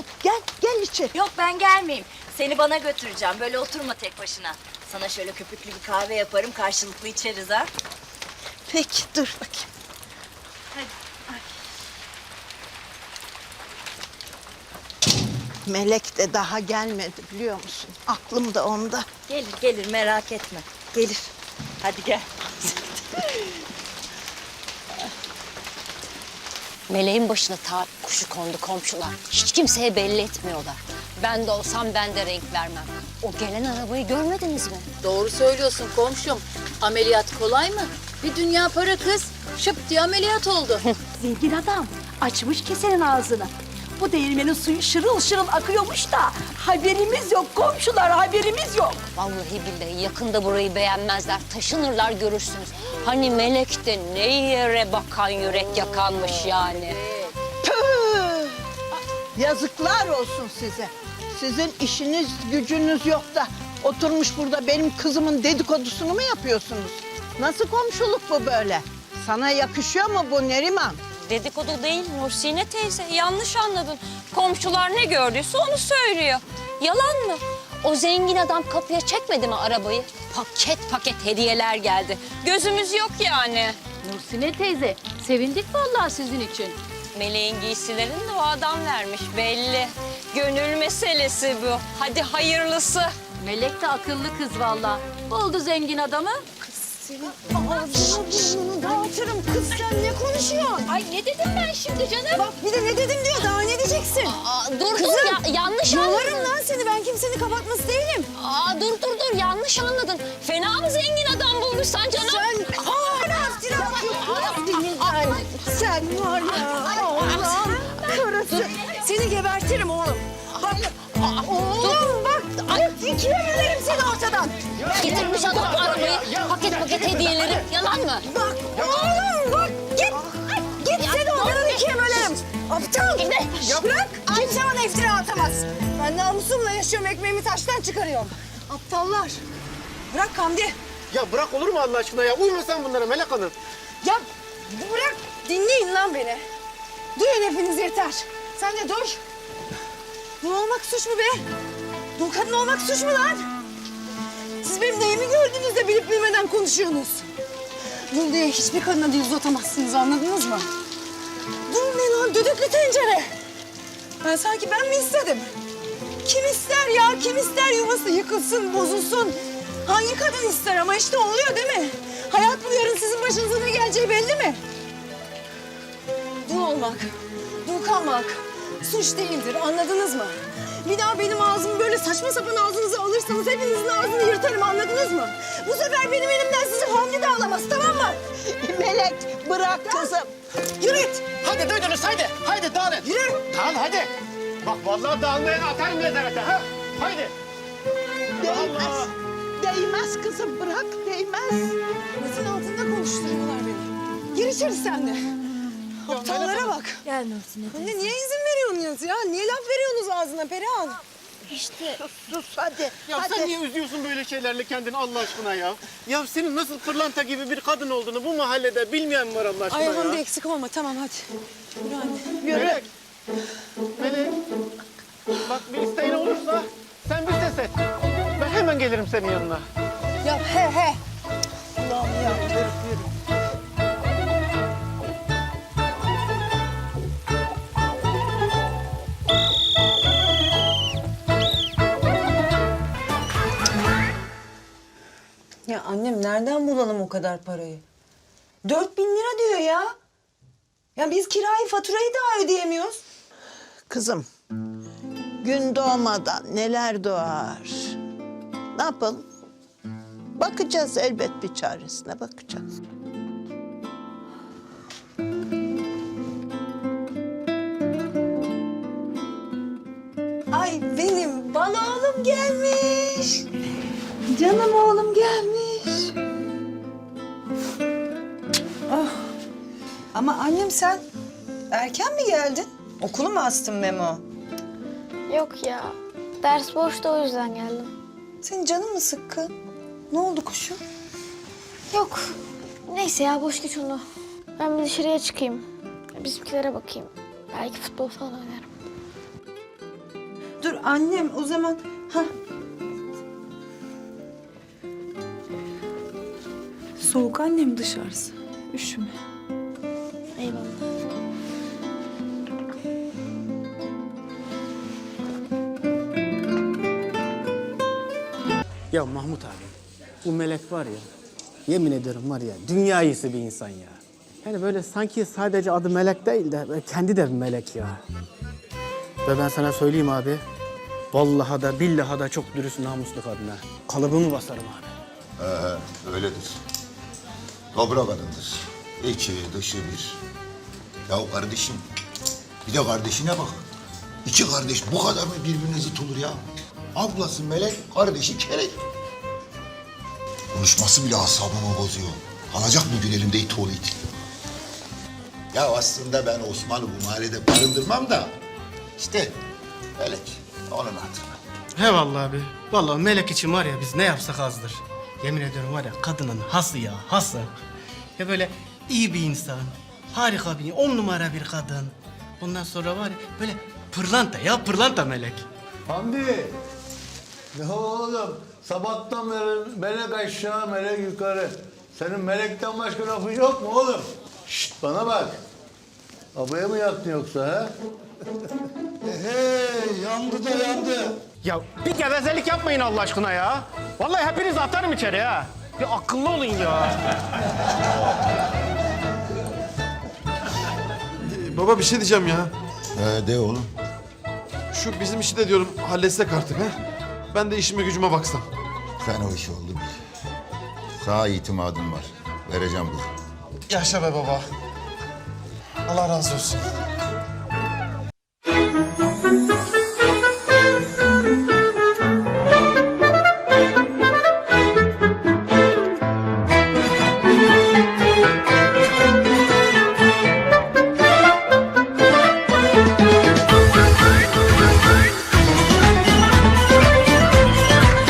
geldin. Gel, gel içeri. Yok ben gelmeyeyim. Seni bana götüreceğim. Böyle oturma tek başına. Sana şöyle köpüklü bir kahve yaparım. Karşılıklı içeriz ha. Peki, dur bakayım. Melek de daha gelmedi biliyor musun? Aklım da onda. Gelir gelir merak etme. Gelir. Hadi gel. Meleğin başına ta kuşu kondu komşular. Hiç kimseye belli etmiyorlar. Ben de olsam ben de renk vermem. O gelen arabayı görmediniz mi? Doğru söylüyorsun komşum. Ameliyat kolay mı? Bir dünya para kız. Şıp diye ameliyat oldu. Zengin adam açmış kesenin ağzını. Bu değirmenin suyu şırıl şırıl akıyormuş da haberimiz yok komşular haberimiz yok. Vallahi billahi yakında burayı beğenmezler. Taşınırlar görürsünüz. Hani melek de ne yere bakan yürek yakanmış yani. Tüh! Yazıklar olsun size. Sizin işiniz gücünüz yok da oturmuş burada benim kızımın dedikodusunu mu yapıyorsunuz? Nasıl komşuluk bu böyle? Sana yakışıyor mu bu Neriman? Dedikodu değil Nursine teyze. Yanlış anladın. Komşular ne gördüyse onu söylüyor. Yalan mı? O zengin adam kapıya çekmedi mi arabayı? Paket paket hediyeler geldi. Gözümüz yok yani. Nursine teyze, sevindik vallahi sizin için. Meleğin giysilerini de o adam vermiş belli. Gönül meselesi bu. Hadi hayırlısı. Melek de akıllı kız vallahi. Oldu zengin adamı. Dağıtırım kız sen ne konuşuyorsun? Ay ne dedim ben şimdi canım? Bak bir de ne dedim diyor daha ne diyeceksin? Aa, dur dur ya, yanlış anladın. Kimsenin kapatması değilim. Aa, dur dur dur yanlış anladın. Fena mı zengin adam bulmuşsan canım? Sen aa iftira yapıyorsun. Sen var ya Allah'ım karısı. Seni gebertirim oğlum. Bak oğlum bak. Ay, ikiye bölerim seni ortadan. Getirmiş adam arabayı, paket paket hediyeleri. Yalan mı? Bak oğlum bak Aptal. Bırak. Kimse bana iftira atamaz. Ben namusumla yaşıyorum ekmeğimi taştan çıkarıyorum. Aptallar. Bırak Hamdi. Ya bırak olur mu Allah aşkına ya? Uyma sen bunlara Melek Hanım. Ya bırak dinleyin lan beni. Duyun hepiniz yeter. Sen de dur. Dul olmak suç mu be? Dul kadın olmak suç mu lan? Siz benim neyimi gördünüz de bilip bilmeden konuşuyorsunuz. Dul diye hiçbir kadına dil uzatamazsınız anladınız mı? Lan düdüklü tencere. Ben sanki ben mi istedim? Kim ister ya? Kim ister yuvası yıkılsın, bozulsun? Hangi kadın ister ama işte oluyor değil mi? Hayat bu yarın sizin başınıza ne geleceği belli mi? Dul olmak, dul kalmak suç değildir anladınız mı? Bir daha benim ağzımı böyle saçma sapan ağzınıza alırsanız hepinizin ağzını yırtarım anladınız mı? Bu sefer benim elimden sizi Hamdi de alamaz tamam mı? Melek bırak kızım. Yürü git. Hadi duydunuz haydi. Haydi dağılın. Yürü. Dağıl hadi. Bak vallahi dağılmayanı atarım nezarete ha. Haydi. Değmez. Değmez kızım bırak değmez. Mızın altında konuşturuyorlar beni. Gir içeri sen de. Aptallara bak. Gel Nursine Anne niye izin veriyorsunuz ya? Niye laf veriyorsunuz ağzına Perihan? Sus sus hadi. Ya hadi. sen niye üzüyorsun böyle şeylerle kendini Allah aşkına ya? Ya senin nasıl pırlanta gibi bir kadın olduğunu bu mahallede bilmeyen mi var Allah aşkına Ay ya? Hamdi eksik olma tamam hadi. Yürü anne. Yürü. Melek. Melek. Bak bir isteğin olursa sen bir ses et. Ben hemen gelirim senin yanına. Ya he he. Allah'ım ya yürü yürü. Ya annem nereden bulalım o kadar parayı? Dört bin lira diyor ya. Ya biz kirayı faturayı daha ödeyemiyoruz. Kızım gün doğmadan neler doğar. Ne yapalım? Bakacağız elbet bir çaresine bakacağız. Ay benim bal oğlum gelmiş. Canım oğlum gelmiş. Ah. Ama annem sen erken mi geldin? Okulu mu astın Memo? Yok ya. Ders boştu o yüzden geldim. Senin canın mı sıkkın? Ne oldu kuşum? Yok. Neyse ya boş geç onu. Ben bir dışarıya çıkayım. Bizimkilere bakayım. Belki futbol falan oynarım. dur annem o zaman. Ha. Soğuk annem dışarısı. Üşüme. Eyvallah. Ya Mahmut abi, bu melek var ya, yemin ederim var ya, dünya iyisi bir insan ya. Yani böyle sanki sadece adı melek değil de böyle kendi de bir melek ya. Ve ben sana söyleyeyim abi, vallahi da billahi da çok dürüst namuslu kadına. Kalıbımı basarım abi. Ee, öyledir. Dobra kadındır. İçi dışı bir. Ya kardeşim, bir de kardeşine bak. İki kardeş bu kadar mı birbirine zıt olur ya? Ablası melek, kardeşi kelek. Konuşması bile asabımı bozuyor. Alacak bir gün elimde it oğlu it. Ya aslında ben Osman'ı bu mahallede barındırmam da... ...işte melek, onun hatırına. He vallahi abi. Vallahi melek için var ya biz ne yapsak azdır. Yemin ediyorum var ya kadının hası ya hası. Ya böyle iyi bir insan. Harika bir, on numara bir kadın. Ondan sonra var ya böyle pırlanta ya pırlanta melek. Hamdi. Ne oğlum? Sabahtan beri melek aşağı, melek yukarı. Senin melekten başka lafın yok mu oğlum? Şşt bana bak. Abaya mı yaktın yoksa ha? hey, yandı da yandı. Ya bir gevezelik yapmayın Allah aşkına ya. Vallahi hepinizi atarım içeri ha. Bir akıllı olun ya. Baba bir şey diyeceğim ya. Ee, de oğlum. Şu bizim işi de diyorum halletsek artık ha. Ben de işime gücüme baksam. Sen o işi oldu bil. Sana itimadım var. Vereceğim kızı. Yaşa be baba. Allah razı olsun.